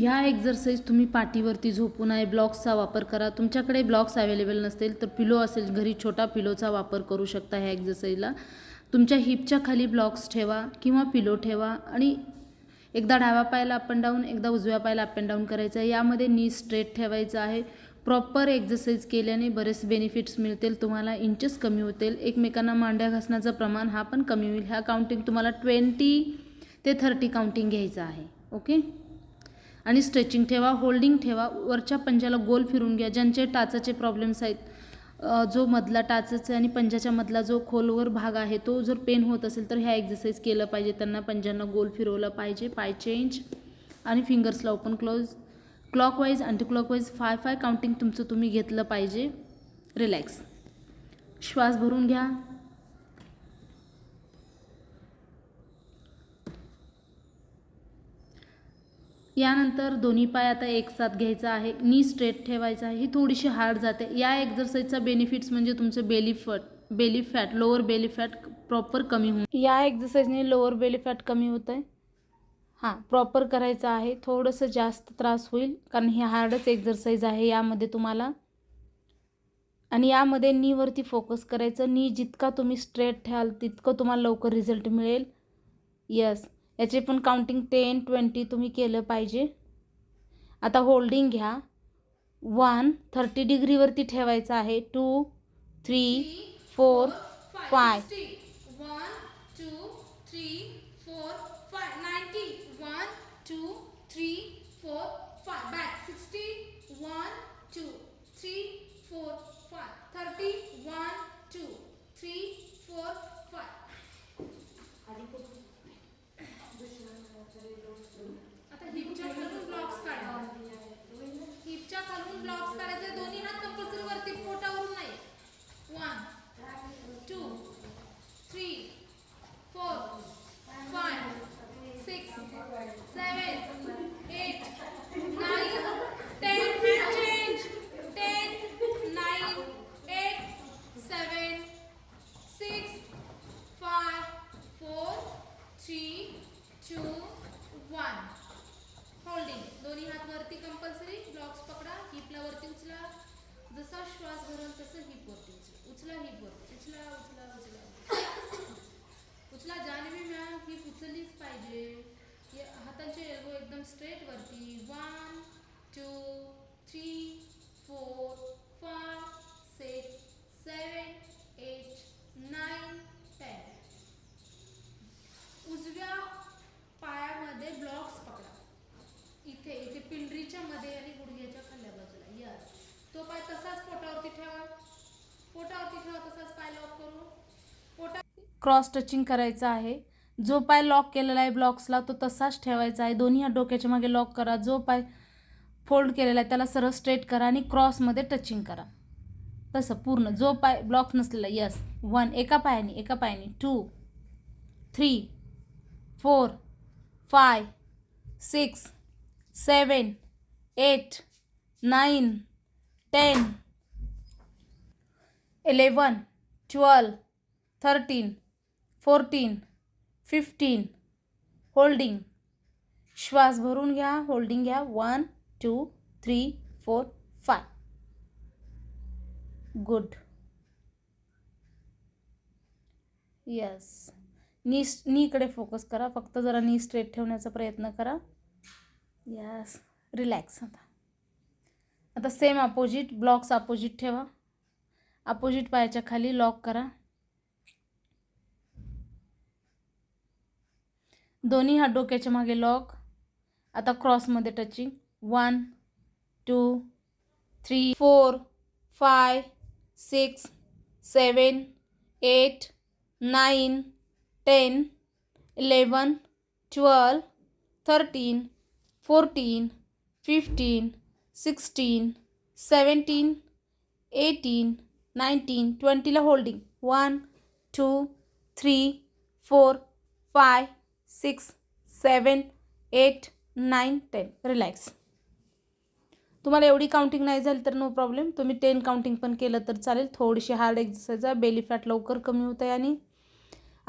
ह्या एक्झरसाईज तुम्ही पाठीवरती झोपून आहे ब्लॉक्सचा वापर करा. तुमच्याकडे ब्लॉक्स अवेलेबल नसतील तर पिलो असेल घरी छोटा पिलोचा वापर करू शकता ह्या एक्झरसाईजला तुमच्या हिपच्या खाली ब्लॉक्स ठेवा किंवा पिलो ठेवा आणि एकदा डाव्या पायाला अप अँड डाऊन एकदा उजव्या पायाला अप अँड डाऊन करायचं आहे. यामध्ये नी स्ट्रेट ठेवायचं आहे. प्रॉपर एक्झरसाईज केल्याने बरेच बेनिफिट्स मिळतील तुम्हाला इंचेस कमी होतील. एकमेकांना मांड्या घासण्याचं प्रमाण हा पण कमी होईल. ह्या काउंटिंग तुम्हाला ट्वेंटी ते थर्टी काउंटिंग घ्यायचं आहे. ओके आणि स्ट्रेचिंग ठेवा होल्डिंग ठेवा वरच्या पंजाला गोल फिरून घ्या. ज्यांचे टाचाचे प्रॉब्लेम्स आहेत जो मधला टाचाचा आणि पंजाच्या मधला जो खोलवर भाग आहे तो जर पेन होत असेल तर ह्या एक्झरसाईज केलं पाहिजे. त्यांना पंजांना गोल फिरवलं पाहिजे. पाय चेंज आणि फिंगर्सला open close clockwise anti clockwise five five counting तुमचं तुम्ही घेतलं पाहिजे. रिलॅक्स श्वास भरून घ्या. यानंतर दोन्ही पाय आता एक साथ घ्यायचा आहे नी स्ट्रेट ठेवायचा आहे ही थोडीशी हार्ड जाते. या एक्झरसाईजचा बेनिफिट्स म्हणजे तुमचं belly fat belly fat lower belly fat proper कमी होऊन या एक्झरसाईजने लोअर बेली फॅट कमी होतं आहे हां प्रॉपर करायचं आहे थोडंसं जास्त त्रास होईल कारण ही हार्डच एक्झरसाईज आहे यामध्ये तुम्हाला आणि यामध्ये नीवरती फोकस करायचं नी जितका तुम्ही स्ट्रेट ठेवाल तितकं तुम्हाला लवकर रिझल्ट मिळेल. यस याचे पण काउंटिंग टेन ट्वेंटी तुम्ही केलं पाहिजे. आता होल्डिंग घ्या. वन थर्टी डिग्रीवरती ठेवायचं आहे. Two three four five three two four thirty four one holding दोन्ही हात वरती कंपल्सरी ब्लॉक्स पकडा. हिपला वरती उचला. जसा श्वास भरल तसं हिप वरती उचला. उचला हिप वरती उचला उचला उचला उचला जानवी मॅम हिप उचललीच पाहिजे हे हातांचे एल्बो एकदम स्ट्रेट वरती one two three four five six seven eight nine ten उजव्या पायामध्ये ब्लॉक्स पकडा इथे इथे पिंडरीच्या मध्ये आणि गुडघ्याच्या खाल्ल्या बाजूला यस तो पाय तसाच पोटावरती ठेवा पोटावरती ठेवा तसाच पाय लॉक करू पोटा क्रॉस टचिंग करायचं आहे. जो पाय लॉक केलेला आहे ब्लॉक्सला तो तसाच ठेवायचा आहे. दोन्ही हात डोक्याच्या मागे लॉक करा. जो पाय फोल्ड केलेला आहे त्याला सरळ स्ट्रेट करा आणि क्रॉसमध्ये टचिंग करा. तसं पूर्ण. जो पाय ब्लॉक नसलेला यस वन एका पायाने एका पायाने two three four five six seven eight nine ten eleven twelve thirteen fourteen fifteen holding. श्वास भरून घ्या होल्डिंग घ्या. One two three four five. Good. Yes. Knee नीकडे focus करा. फक्त जरा नी स्ट्रेट ठेवण्याचा प्रयत्न करा. यस. रिलॅक्स आता. आता सेम अपोजिट ब्लॉक्स अपोजिट ठेवा. अपोजिट पायाच्या खाली लॉक करा. दोन्ही हात डोक्याच्या मागे लॉक आता क्रॉसमध्ये touching one two three four five six seven eight nine ten eleven twelve thirteen fourteen fifteen sixteen seventeen eighteen nineteen ट्वेंटीला holding one two three four five six seven eight nine ten. Relax. तुम्हाला एवढी counting नाही झाली तर no problem तुम्ही ten counting पण केलं तर चालेल. थोडीशी हार्ड एक्झरसाईज आहे. बेली फॅट लवकर कमी होत आहे आणि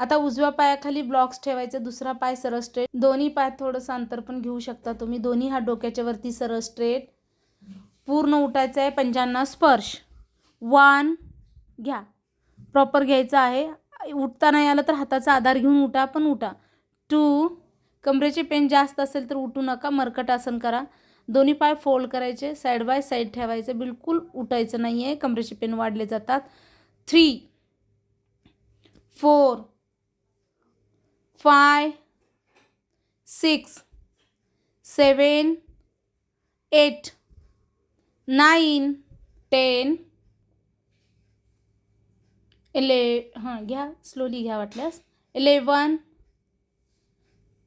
आता उजव्या पायाखाली ब्लॉक्स ठेवायचे दुसरा पाय सरळ स्ट्रेट दोन्ही पाय थोडंसं अंतर पण घेऊ शकता तुम्ही. दोन्ही हात डोक्याच्या वरती सरळ स्ट्रेट पूर्ण उठायचं आहे. पंजांना स्पर्श. वन घ्या. प्रॉपर घ्यायचं आहे. उठता नाही आलं तर हाताचा आधार घेऊन उठा पण उठा. टू कमरेचे पेन जास्त असेल तर उठू नका मरकट आसन करा. दोन्ही पाय फोल्ड करायचे साईड बाय साईड ठेवायचे. बिलकुल उठायचं नाही आहे कमरेचे पेन वाढले जातात. Three four five six seven eight nine ten इले हां घ्या स्लोली घ्या वाटल्यास. इलेवन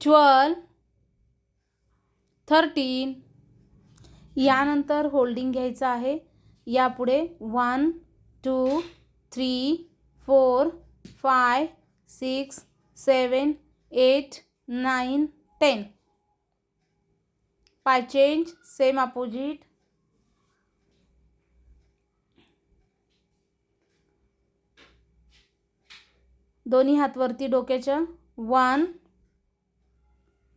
ट्वेल्व थर्टीन यानंतर होल्डिंग घ्यायचं आहे. यापुढे one two three four five six seven eight nine ten पाय चेंज सेम अपोजिट दोन्ही हात वरती डोक्याच्या. One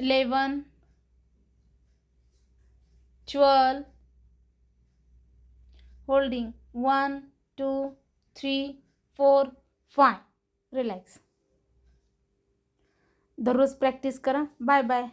Eleven twelve holding one two three four five. Relax. दररोज प्रॅक्टिस करा. Bye bye.